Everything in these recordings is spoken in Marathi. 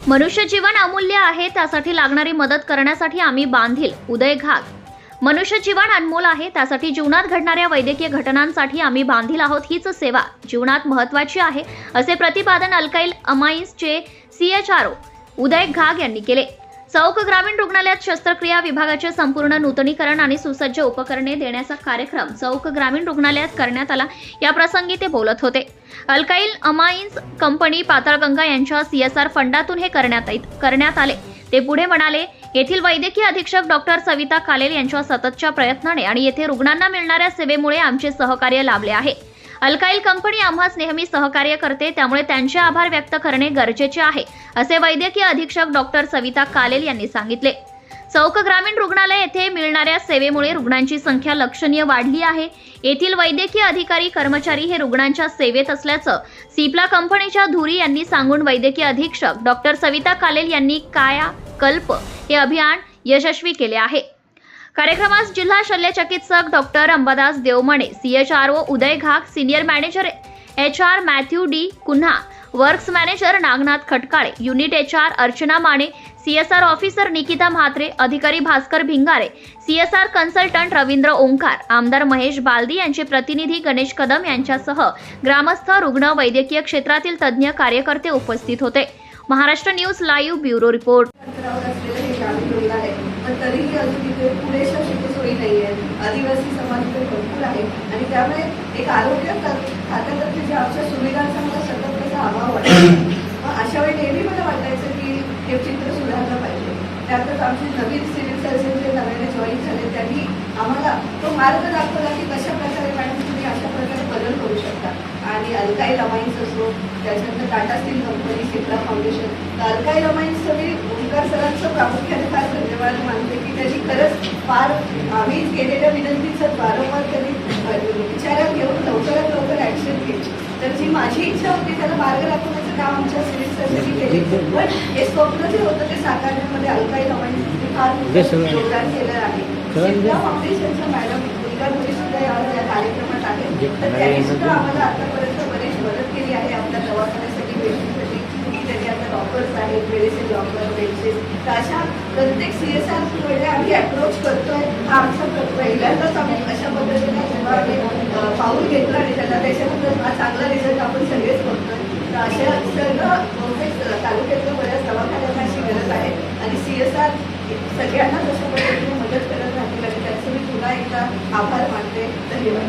मनुष्य जीवन अमूल्य आहे त्यासाठी लागणारी मदत करण्यासाठी आम्ही बांधील उदय घाग. मनुष्य जीवन अनमोल आहे त्यासाठी जीवनात घडणाऱ्या वैद्यकीय घटनांसाठी आम्ही बांधील आहोत हीच सेवा. जीवनात महत्वाची आहे असे प्रतिपादन अल्काईल अमाईन्सचे ओ उदय घाग यांनी केले. चौक ग्रामीण रुग्णालयात शस्त्रक्रिया विभागाचे संपूर्ण नूतनीकरण आणि सुसज्ज उपकरणे देण्याचा कार्यक्रम चौक ग्रामीण रुग्णालयात करण्यात आला. या प्रसंगी ते बोलत होते. अल्काईल अमाईन्स कंपनी पाताळगंगा यांच्या सीएसआर फंडातून हे करण्यात येत- करण्यात आले. ते पुढे म्हणाले येथील वैद्यकीय अधीक्षक डॉक्टर सविता कालेल यांच्या सततच्या प्रयत्नाने आणि येथे रुग्णांना मिळणाऱ्या सेवेमुळे आमचे सहकार्य लाभले आहे. अल्काईल कंपनी आम्हास नेहमी सहकार्य करते त्यामुळे त्यांचे आभार व्यक्त करणे गरजेचे आहे असे वैद्यकीय अधीक्षक डॉक्टर सविता कालेल यांनी सांगितले. चौक ग्रामीण रुग्णालय येथे मिळणाऱ्या सेवेमुळे रुग्णांची संख्या लक्षणीय वाढली आहे. येथील वैद्यकीय अधिकारी कर्मचारी हे रुग्णांच्या सेवेत असल्याचं सिप्ला कंपनीच्या धुरी यांनी सांगून वैद्यकीय अधीक्षक डॉक्टर सविता कालेल यांनी काया कल्प हे अभियान यशस्वी केले आहे. कार्यक्रमास जिल्हा शल्य चिकित्सक doctor Ambadas Devmane C H R O Uday Ghak senior manager H R Matthew D Cunha works manager Nagnath Khatkale unit H R Archana Mane C S R officer Nikita Mhatre अधिकारी Bhaskar Bhingare C S R consultant Ravindra Omkar आमदार महेश बालदी यांचे प्रतिनिधी गणेश कदम यांच्यासह ग्रामस्थ रुग्ण वैद्यकीय क्षेत्रातील तज्ज्ञ कार्यकर्ते उपस्थित होते. Maharashtra news live bureau report अंतरावर असलेलं हे ग्रामीण रुग्ण आहे पण तरीही अजून तिथे पुरेशा शिकसोयी नाही आहेत आदिवासी समाज इथे भरपूर आहे. आणि त्यामुळे एक आरोग्य खात्यातर्फे ज्या आमच्या सुविधांचा मला सतत त्याचा अभाव वाटतो. मग अशा वेळी नेहमी मला वाटायचं की हे चित्र सुधारलं पाहिजे. त्यातच आमचे नवीन सिव्हिल सर्जन जे नव्याने जॉईन झाले त्यांनी आम्हाला तो मार्ग दाखवला की कशा प्रकारे मॅडम तुम्ही अशा प्रकारे बदल करू शकता. आणि अलकाई अमाईन्स असो त्याच्यानंतर Tata steel company Cipla foundation. तर अलकाई अमाईन्सचं मी ओंकार सरांचं प्रामुख्याने फार धन्यवाद मानते की त्यांनी खरंच फार आम्ही केलेल्या विनंतीचं वारंवार त्यांनी विचारात घेऊन लवकरात लवकर ॲक्शन घेतली. तर जी माझी इच्छा होती त्याला मार्ग दाखवण्याचं काम आमच्या सिव्हिल सर्जननी केले. पण हे स्वप्न जे होतं ते साकारण्यामध्ये अल्काईल अमाईन्सनी फार योगदान केलं आहे. सिप्ला फाउंडेशनच्या मॅडम मुलगा मुली सुद्धा या कार्यक्रमात आहेत तर त्यांनी सुद्धा आम्हाला आतापर्यंत बरीच मदत केली आहे. आपल्या दवाखान्यासाठी पेशंटसाठी त्यांनी आता डॉक्टर्स आहेत मेडिसिन डॉक्टर बेडशीट तर अशा प्रत्येक सी एस आरकडे आम्ही अप्रोच करतोय हा आमचा पहिल्यांदाच आम्ही अशा पद्धतीने जेव्हा आम्ही पाऊल घेतलं आणि त्याला त्याच्यानंतर हा चांगला रिझल्ट आपण सगळेच बघतोय. तर अशा सर्व बहुतेक तालुक्यातल्या बऱ्याच दवाखान्यांना अशी गरज आहे. आणि सी एस आर सगळ्यांना अशा पद्धतीने मदत करत राहतील आणि त्याचं मी पुन्हा एकदा आभार मानते. धन्यवाद.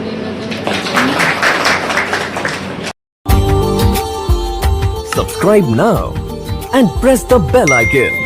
Subscribe now and press the bell icon.